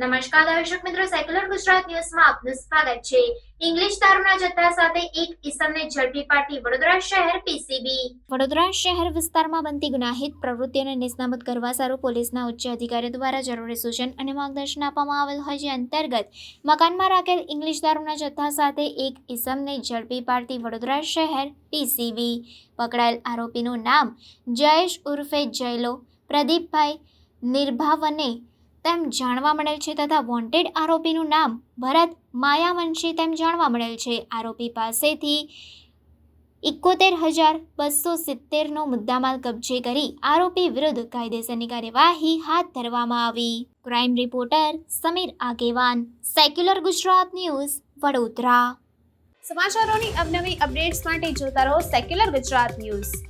નમસ્કાર, દર્શક મિત્રો સેક્યુલર ગુજરાત ન્યૂઝમાં આપનું સ્વાગત છે. ઇંગ્લિશ દારૂના જથ્થા સાથે એક ઇસમને ઝડપી પાડતી વડોદરા શહેર પીસીબી વડોદરા શહેર વિસ્તારમાં બનતી ગુનાહિત પ્રવૃત્તિઓને નિષ્ણાબૂદ કરવા સારું પોલીસના ઉચ્ચ અધિકારીઓ દ્વારા જરૂરી સૂચન અને માર્ગદર્શન આપવામાં આવેલ હોય જે અંતર્ગત મકાનમાં રાખેલ ઇંગ્લિશ દારૂના જથ્થા સાથે એક ઇસમને ઝડપી પાડતી વડોદરા શહેર પીસીબી પકડાયેલ આરોપીનું નામ જયેશ ઉર્ફે જયલો, પ્રદીપભાઈ નિર્ભાવને તેમ જાણવા મળેલ છે તથા વોન્ટેડ આરોપીનું નામ ભરત માયાવંશી તેમ જાણવા મળેલ છે. આરોપી પાસેથી એકોતેર હજાર બસો સિત્તેરનો મુદ્દામાલ કબજે કરી આરોપી વિરુદ્ધ કાયદેસરની કાર્યવાહી હાથ ધરવામાં આવી. ક્રાઇમ રિપોર્ટર સમીર આગેવાન સેક્યુલર ગુજરાત ન્યૂઝ, વડોદરા. સમાચારોની અવનવી અપડેટ્સ માટે જોતા રહો સેક્યુલર ગુજરાત ન્યૂઝ.